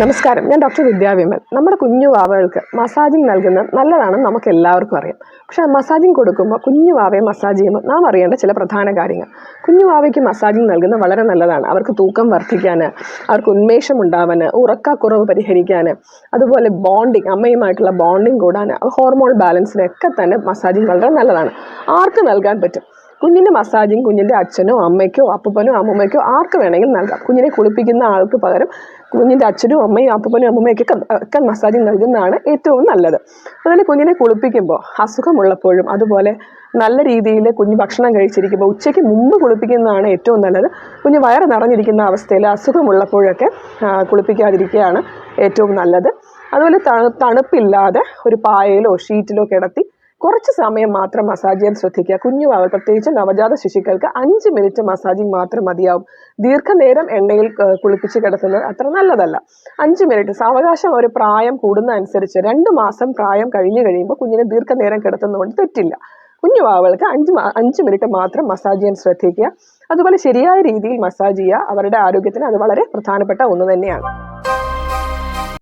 നമസ്കാരം. ഞാൻ ഡോക്ടർ വിദ്യാവിമൽ നമ്മുടെ കുഞ്ഞു വാവകൾക്ക് മസാജിങ് നൽകുന്നത് നല്ലതാണെന്ന് നമുക്ക് എല്ലാവർക്കും അറിയാം. പക്ഷേ മസാജിങ് കൊടുക്കുമ്പോൾ കുഞ്ഞു വാവയെ മസാജ് ചെയ്യുമ്പോൾ നാം അറിയേണ്ട ചില പ്രധാന കാര്യങ്ങൾ. കുഞ്ഞു വാവയ്ക്ക് മസാജിങ് നൽകുന്നത് വളരെ നല്ലതാണ്. അവർക്ക് തൂക്കം വർദ്ധിക്കാൻ അവർക്ക് ഉന്മേഷം ഉണ്ടാവാൻ ഉറക്കക്കുറവ് പരിഹരിക്കാൻ അതുപോലെ ബോണ്ടിങ് അമ്മയുമായിട്ടുള്ള ബോണ്ടിങ് കൂടാൻ ഹോർമോൺ ബാലൻസിനൊക്കെ തന്നെ മസാജിങ് വളരെ നല്ലതാണ്. ആർക്ക് നൽകാൻ പറ്റും? കുഞ്ഞിന്റെ മസാജിങ് കുഞ്ഞിന്റെ അച്ഛനോ അമ്മയ്ക്കോ അപ്പൂപ്പനോ അമ്മമ്മയ്ക്കോ ആർക്ക് വേണമെങ്കിലും നൽകാം. കുഞ്ഞിനെ കുളിപ്പിക്കുന്ന ആൾക്ക് പകരം കുഞ്ഞിന്റെ അച്ഛനും അമ്മയും അപ്പൂപ്പനും അമ്മൂമ്മയൊക്കെ ഒക്കെ മസാജിങ് നൽകുന്നതാണ് ഏറ്റവും നല്ലത്. അതുപോലെ കുഞ്ഞിനെ കുളിപ്പിക്കുമ്പോൾ അസുഖമുള്ളപ്പോഴും അതുപോലെ നല്ല രീതിയിൽ കുഞ്ഞ് ഭക്ഷണം കഴിച്ചിരിക്കുമ്പോൾ ഉച്ചയ്ക്ക് മുമ്പ് കുളിപ്പിക്കുന്നതാണ് ഏറ്റവും നല്ലത്. കുഞ്ഞ് വയറ് നിറഞ്ഞിരിക്കുന്ന അവസ്ഥയിൽ അസുഖമുള്ളപ്പോഴൊക്കെ കുളിപ്പിക്കാതിരിക്കുകയാണ് ഏറ്റവും നല്ലത്. അതുപോലെ തണുപ്പില്ലാതെ ഒരു പായയിലോ ഷീറ്റിലോ കിടത്തി കുറച്ച് സമയം മാത്രം മസാജ് ചെയ്യാൻ ശ്രദ്ധിക്കുക. കുഞ്ഞു വാവൽ പ്രത്യേകിച്ച് നവജാത ശിശുക്കൾക്ക് അഞ്ച് മിനിറ്റ് മസാജിങ് മാത്രം മതിയാവും. ദീർഘനേരം എണ്ണയിൽ കുളിപ്പിച്ച് കിടത്തുന്നത് അത്ര നല്ലതല്ല. അഞ്ച് മിനിറ്റ് സാവകാശം ഒരു പ്രായം കൂടുന്ന അനുസരിച്ച് രണ്ട് മാസം പ്രായം കഴിഞ്ഞു കഴിയുമ്പോൾ കുഞ്ഞിനെ ദീർഘനേരം കിടത്തുന്നതുകൊണ്ട് തെറ്റില്ല. കുഞ്ഞു വാവകൾക്ക് അഞ്ച് അഞ്ച് മിനിറ്റ് മാത്രം മസാജ് ചെയ്യാൻ ശ്രദ്ധിക്കുക. അതുപോലെ ശരിയായ രീതിയിൽ മസാജ് ചെയ്യുക. അവരുടെ ആരോഗ്യത്തിന് അത് വളരെ പ്രധാനപ്പെട്ട ഒന്ന് തന്നെയാണ്.